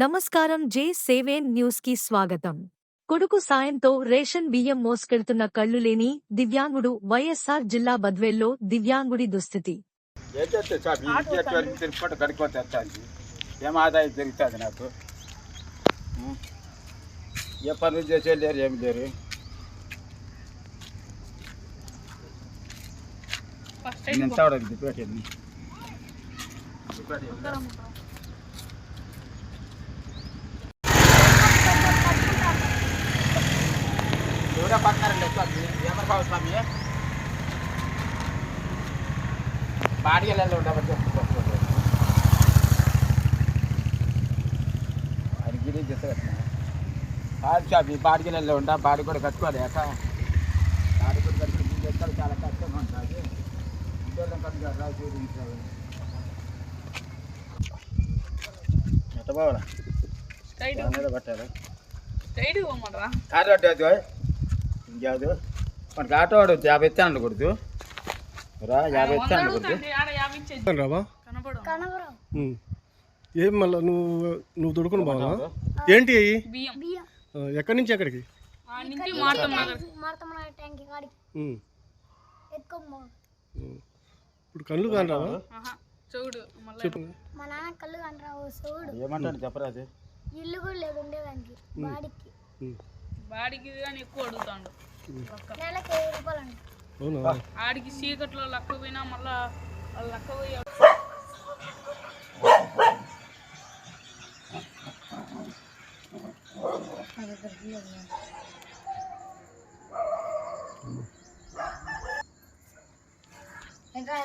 నమస్కారం జే సేవేన్ న్యూస్కి స్వాగతం. కొడుకు సాయంతో రేషన్ బియ్యం మోసుకెళ్తున్న కళ్ళు లేని దివ్యాంగుడు వైఎస్ఆర్ జిల్లా బద్వేల్లో దివ్యాంగుడి దుస్థితి. నాకు. ఏ పనులు చేసే లేరు ఏమి లేరు? ఎంత అవడం పెట్టింది ఎవరో పక్కన స్వామి ఎవరు బాబు స్వామి బాడిగలలో ఉండబట్టి అది గిరి చెప్తా బాడి షాప్ ఈ బాడిగలలో ఉండ బాడి కూడా కట్టుకోలేక బాడి కూడా కట్టుకుని ఎక్కడ చాలా కష్టంగా ఉంటుంది ఉద్యోగం కట్టుగా రాజు ఎంత బాగా స్ట్రైట్ పట్టారు స్ట్రైట్ పోమంటారా కారు అడ్డు ఇంకేదు మనకి ఆటో వాడు యాభై కొడుతు రా యాభై ఇస్తాను కొడుతు రావా. ఏం మళ్ళా నువ్వు నువ్వు దొడుకుని బావా? ఏంటి అయ్యి? ఎక్కడి నుంచి ఎక్కడికి. ఇప్పుడు కళ్ళు కాని రావా? చూడు మా నాన్న కళ్ళు చూడు. చెప్పరాదు ఇల్లు కూడా లేదు ఉండేదానికి బాడికి బాడికి కానీ ఎక్కువ అడుగుతాడు. ఆడికి చీకట్లో లెక్క పోయినా మళ్ళా వాళ్ళు లెక్క పోయి ఇంకా